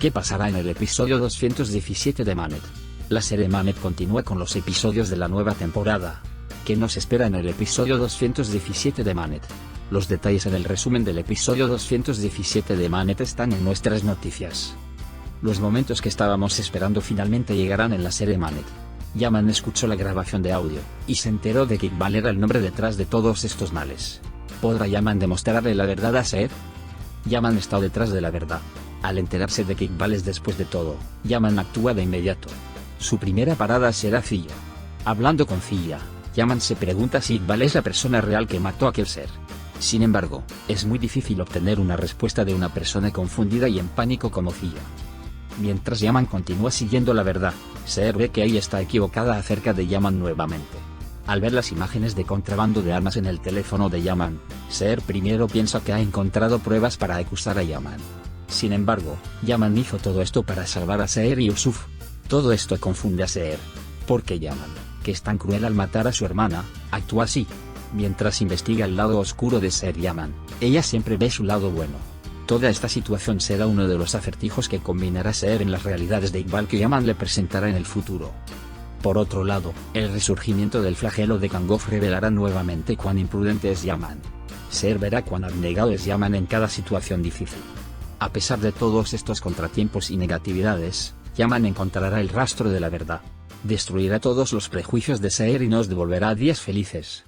¿Qué pasará en el episodio 217 de Manet? La serie Manet continúa con los episodios de la nueva temporada. ¿Qué nos espera en el episodio 217 de Manet? Los detalles en el resumen del episodio 217 de Manet están en nuestras noticias. Los momentos que estábamos esperando finalmente llegarán en la serie Manet. Yaman escuchó la grabación de audio, y se enteró de que Iqbal era el nombre detrás de todos estos males. ¿Podrá Yaman demostrarle la verdad a Saed? Yaman está detrás de la verdad. Al enterarse de que Iqbal es después de todo, Yaman actúa de inmediato. Su primera parada será Zilla. Hablando con Zilla, Yaman se pregunta si Iqbal es la persona real que mató a aquel ser. Sin embargo, es muy difícil obtener una respuesta de una persona confundida y en pánico como Zilla. Mientras Yaman continúa siguiendo la verdad, Ser ve que ahí está equivocada acerca de Yaman nuevamente. Al ver las imágenes de contrabando de armas en el teléfono de Yaman, Ser primero piensa que ha encontrado pruebas para acusar a Yaman. Sin embargo, Yaman hizo todo esto para salvar a Seher y Yusuf. Todo esto confunde a Seher. Porque Yaman, que es tan cruel al matar a su hermana, actúa así. Mientras investiga el lado oscuro de Seher Yaman, ella siempre ve su lado bueno. Toda esta situación será uno de los acertijos que combinará Seher en las realidades de Iqbal que Yaman le presentará en el futuro. Por otro lado, el resurgimiento del flagelo de Kangoff revelará nuevamente cuán imprudente es Yaman. Ser verá cuán abnegado es Yaman en cada situación difícil. A pesar de todos estos contratiempos y negatividades, Yaman encontrará el rastro de la verdad. Destruirá todos los prejuicios de Seher y nos devolverá días felices.